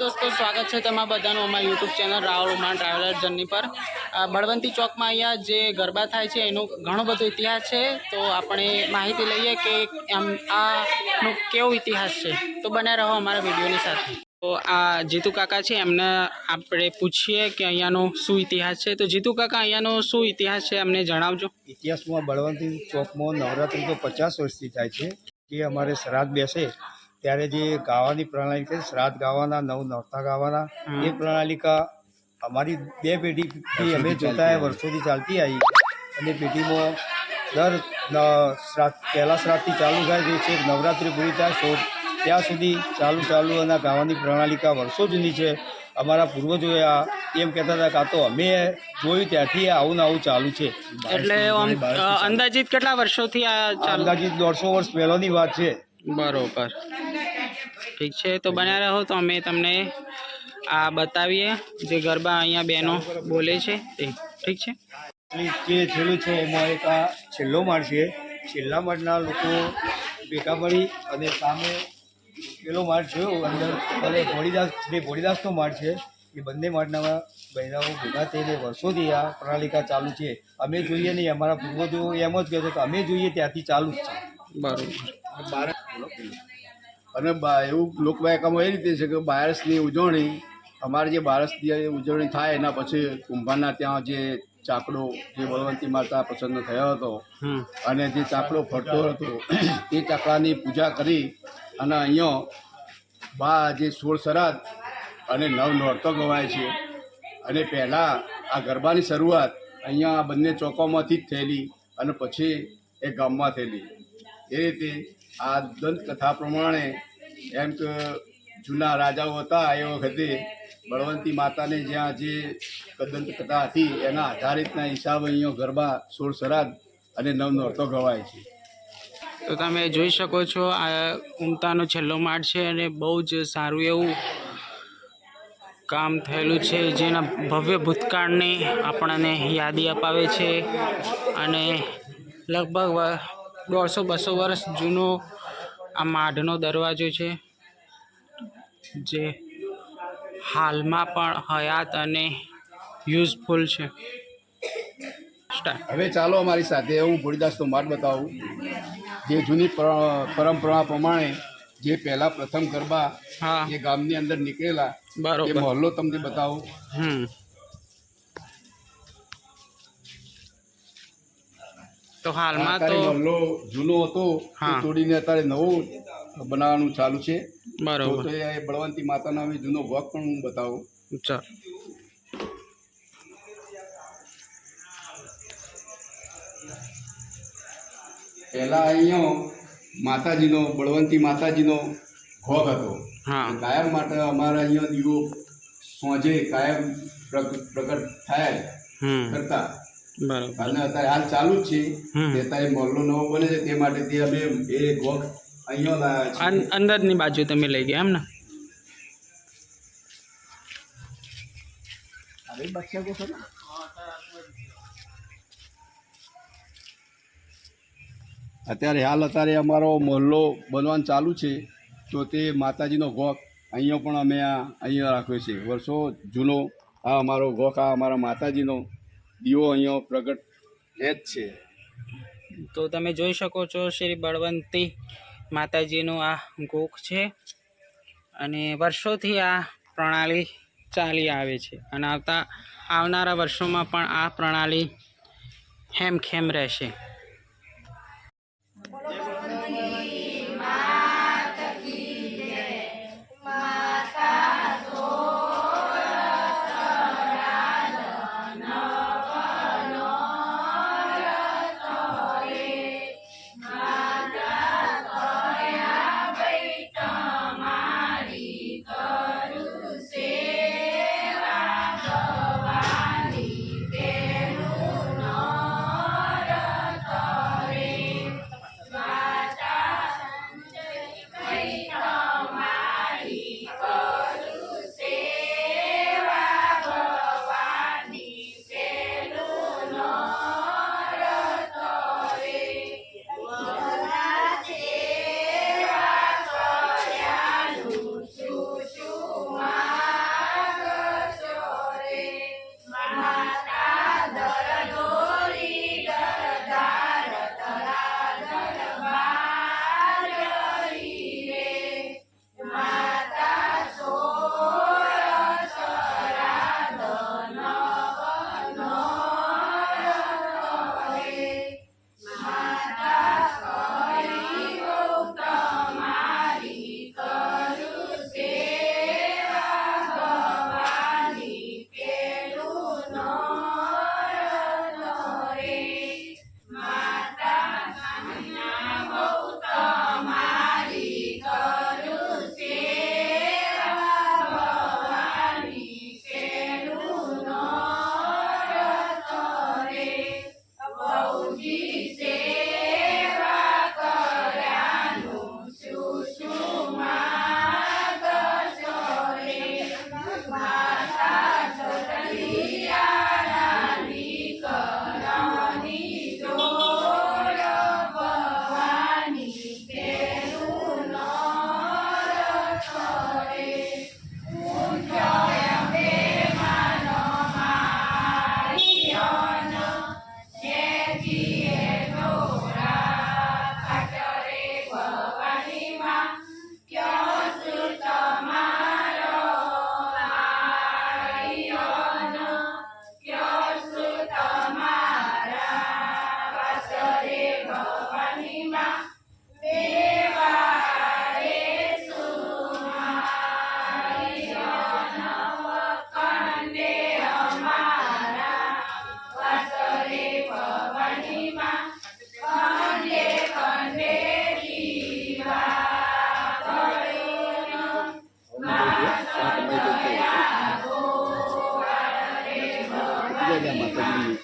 દોસ્તો, સ્વાગત છે તમારા બધાનું અમારા YouTube channel Rahul Uman traveller journey પર. બળવંતી ચોકમાં અહીંયા જે ગરબા થાય છે, એનો ઘણો બધો ઇતિહાસ છે. તો આપણે માહિતી લઈએ કે એમ આનો કેવો ઇતિહાસ છે. તો બને રહો અમારા વિડીયોની સાથે. તો આ જીતુ કાકા છે, એમને આપણે પૂછીએ કે અહીંયાનો શું ઇતિહાસ છે. તો જીતુ કાકા, અહીંયાનો શું ઇતિહાસ છે, અમને જણાવજો. ઇતિહાસમાં બળવંતી ચોકમાં નવરાત્રિ તો પચાસ વર્ષથી થાય છે. જે અમારે શ્રાદ્ધ બેસે ત્યારે જે ગાવાની પ્રણાલી છે શ્રાદ્ધ ગાવાના નવ નોરતા ગાવાના એ પ્રણાલિકા અમારી બે પેઢીથી અમે જોતા વર્ષોથી ચાલતી આવી. અને પેઢીમાં દર શ્રાદ્ધ પહેલા શ્રાદ્ધથી ચાલુ થાય જે છે નવરાત્રિ પૂરી થાય સો ત્યાં સુધી ચાલુ ચાલુ અને ગાવાની પ્રણાલિકા વર્ષો જૂની છે. અમારા પૂર્વજોએ આ એમ કહેતા હતા કે આ તો અમે જોયું ત્યાંથી આવું ને આવું ચાલુ છે. એટલે અંદાજિત કેટલા વર્ષોથી આ અંદાજિત દોઢસો વર્ષ પહેલાંની વાત છે. બરોબર. ઠીક છે, તો બન્યા રહો, તો અમે તમને આ બતાવીએ જે ગરબા અહીંયા બહેનો બોલે છે તે. ઠીક છે? જે છેલ્લું છે એમાં એક આ છેલ્લો માળ છે. છેલ્લા માળના લોકો ભેગા પડી અને સામે પેલો માળ જોયો અંદર અને ભોળીદાસ, જે ભોળીદાસનો માળ છે, એ બંને માળના બહેનાઓ ભેગા થઈને વર્ષોથી આ પ્રણાલિકા ચાલુ છે. અમે જોઈએ નહીં, અમારા પૂર્વજો એમ જ કહે છે કે અમે જોઈએ ત્યાંથી ચાલુ જ છે. બરોબર. અને બા- એવું લોકવાયકામાં એ રીતે છે કે બારસની ઉજવણી અમારે જે બારસની ઉજવણી થાય એના પછી કુંભારના ત્યાં જે ચાકડો જે બળવંતી માતા પ્રસન્ન થયો હતો અને જે ચાકડો ફરતો હતો એ ચાકડાની પૂજા કરી અને અહીંયા બા જે સોળ શરાદ અને નવ નોરતો ગવાય છે. અને પહેલાં આ ગરબાની શરૂઆત અહીંયા આ બંને ચોકોમાંથી જ થયેલી અને પછી એ ગામમાં થયેલી. એ રીતે આ દંતકથા પ્રમાણે એમ કે જૂના રાજાઓ હતા, એ વખતે બળવંતી માતાને જ્યાં જે દંતકથા હતી, એના આધારિતના હિસાબે અહીંયા ગરબા, સોળ સરાદ અને નવ નોરતો ગવાય છે. તો તમે જોઈ શકો છો, આ ઉમતાનો છેલ્લો માળ છે અને બહુ જ સારું એવું કામ થયેલું છે, જેના ભવ્ય ભૂતકાળની આપણને યાદી અપાવે છે અને લગભગ દોઢસો બસો વર્ષ જૂનો આ માઢનો દરવાજો છે જે હાલમાં પણ હયાત અને યુઝફુલ છે. હવે ચાલો અમારી સાથે હું ભોળીદાસનો માર્ગ બતાવું. જે જૂની પર- પરંપરા પ્રમાણે જે પહેલા પ્રથમ ગરબા હા. એ ગામની અંદર નીકળેલા બરોબર. મહોલ્લો તમને બતાવું. હમ. તો હાલમાં તો અત્યારે જૂનો હતો તે તોડીને અત્યારે નવો બનાવવાનું ચાલુ છે. બરોબર. તો એ બળવંતી માતાનો હવે જૂનો વર્ક પણ હું બતાવું. ચાલ. પહેલા અહીંયા માતાજીનો બળવંતી માતાજીનો ભોગ હતો. કાયમ માટે અમારા અહીંયા દીવો સોંજે કાયમ પ્રગ- પ્રગટ થાય કરતા. અને અત્યારે હાલ ચાલુ જ છે. હમ. તે અત્યારે મોહલ્લો નવો બને છે તે માટે તે અમે એ ગોખ અહીંયા લાવ્યા અંદરની બાજુ તમે લઈ ગયા એમ ને. અત્યારે હાલ અત્યારે અમારો મહોલ્લો બનવાનું ચાલુ છે. તો તે માતાજીનો ગોખ અહીંયા પણ અમે આ અહીંયા રાખ્યો છે. વર્ષો જૂનો આ અમારો ગોખ આ અમારા માતાજીનો દીવો અહીંયા પ્રગટ એ જ છે. તો તમે જોઈ શકો છો શ્રી બળવંતી માતાજીનું આ ગોખ છે અને વર્ષોથી આ પ્રણાલી ચાલી આવે છે અને આવતા આવનારા વર્ષોમાં પણ આ પ્રણાલી હેમખેમ રહેશે. બોલ્યા માતાજી.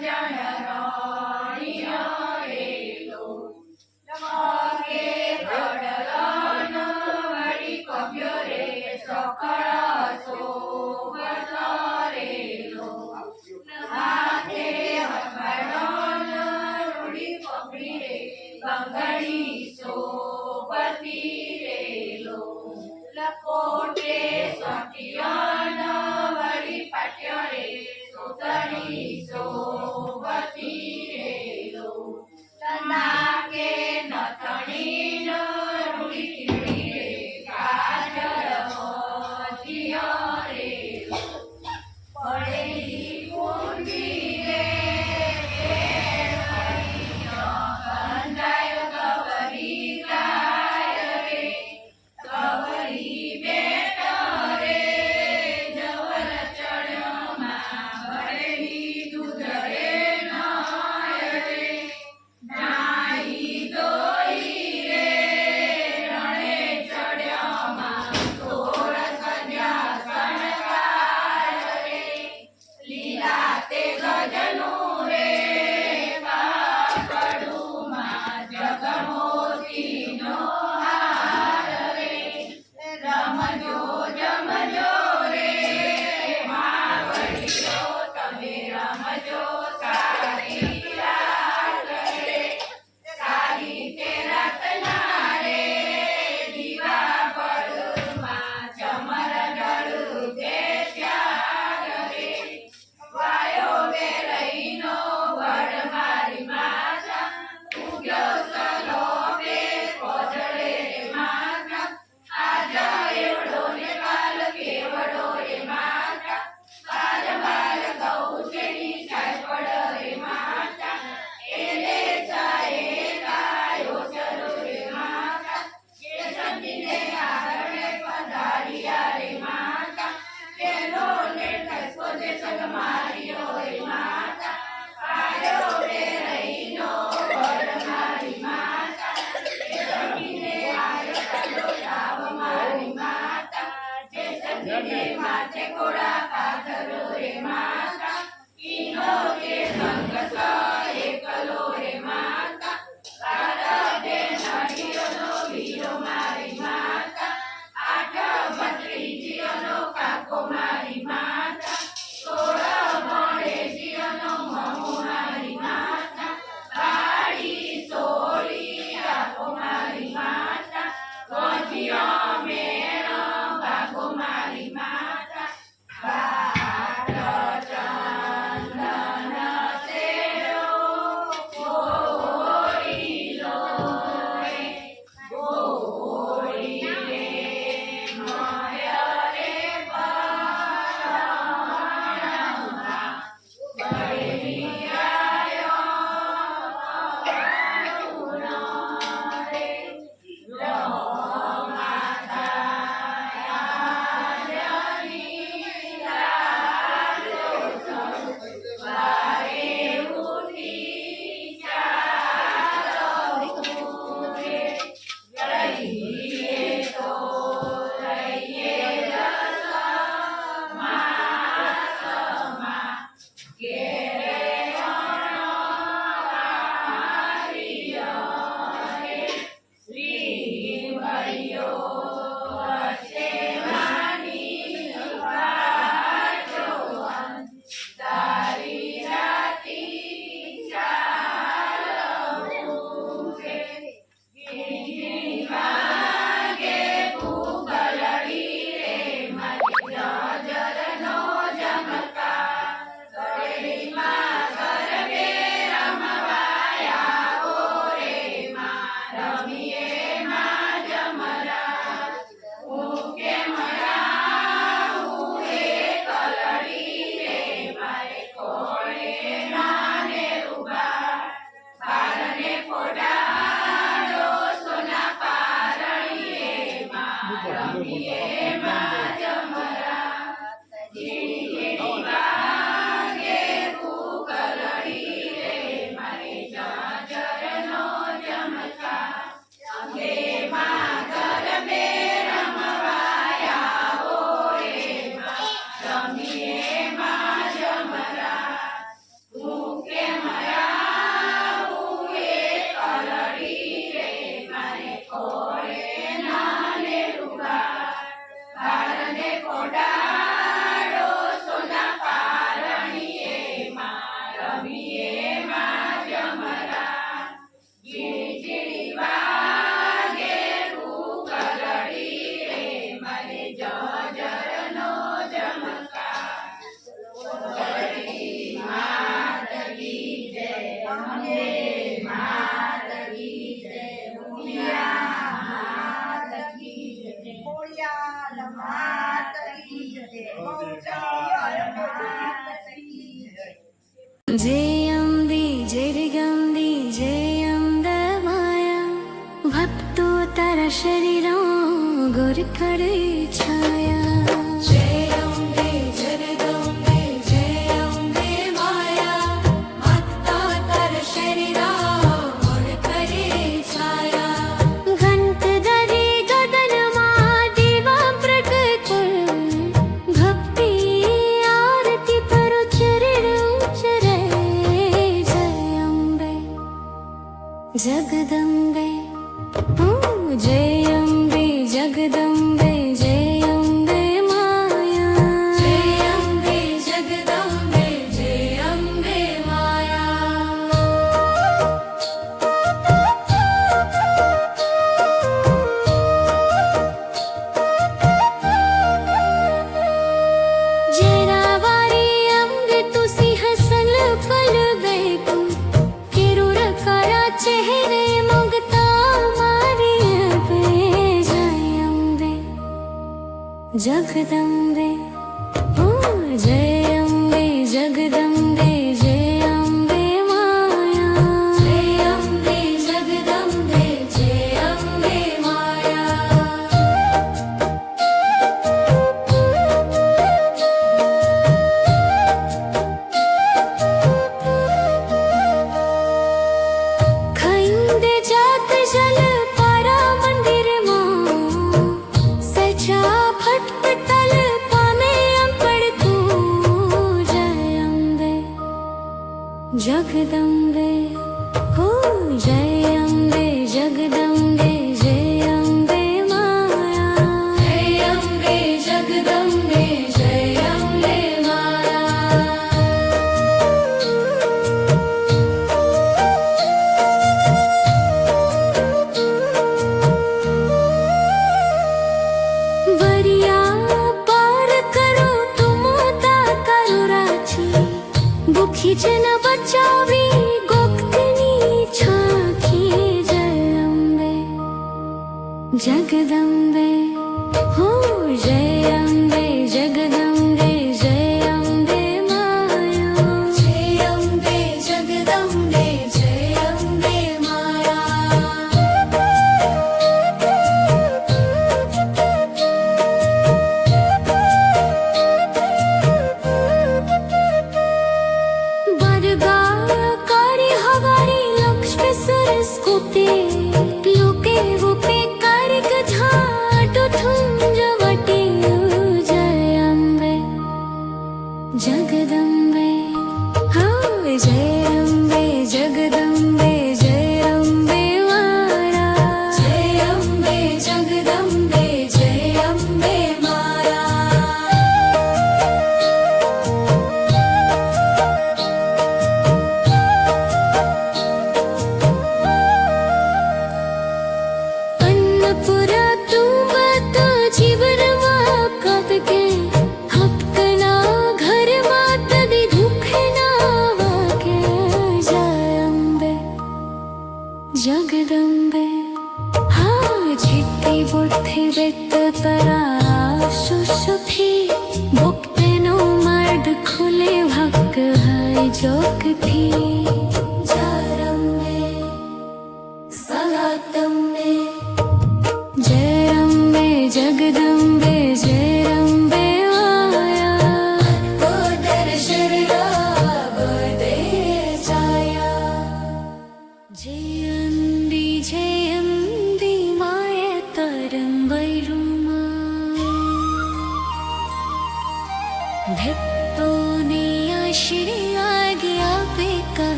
家呢 ജയന്തി ജരിഗന്തി ജയന്തമായ ഭക്തോത്തര ശരീരം ഗുരുക്കട dia.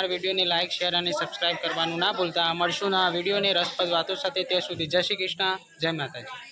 અમારા વિડીયોને લાઇક, શેર અને સબસ્ક્રાઈબ કરવાનું ના ભૂલતા. મળશું ના વિડીયોને રસપ્રદ વાતો સાથે. ત્યાં સુધી જય શ્રી કૃષ્ણ. જય માતાજી.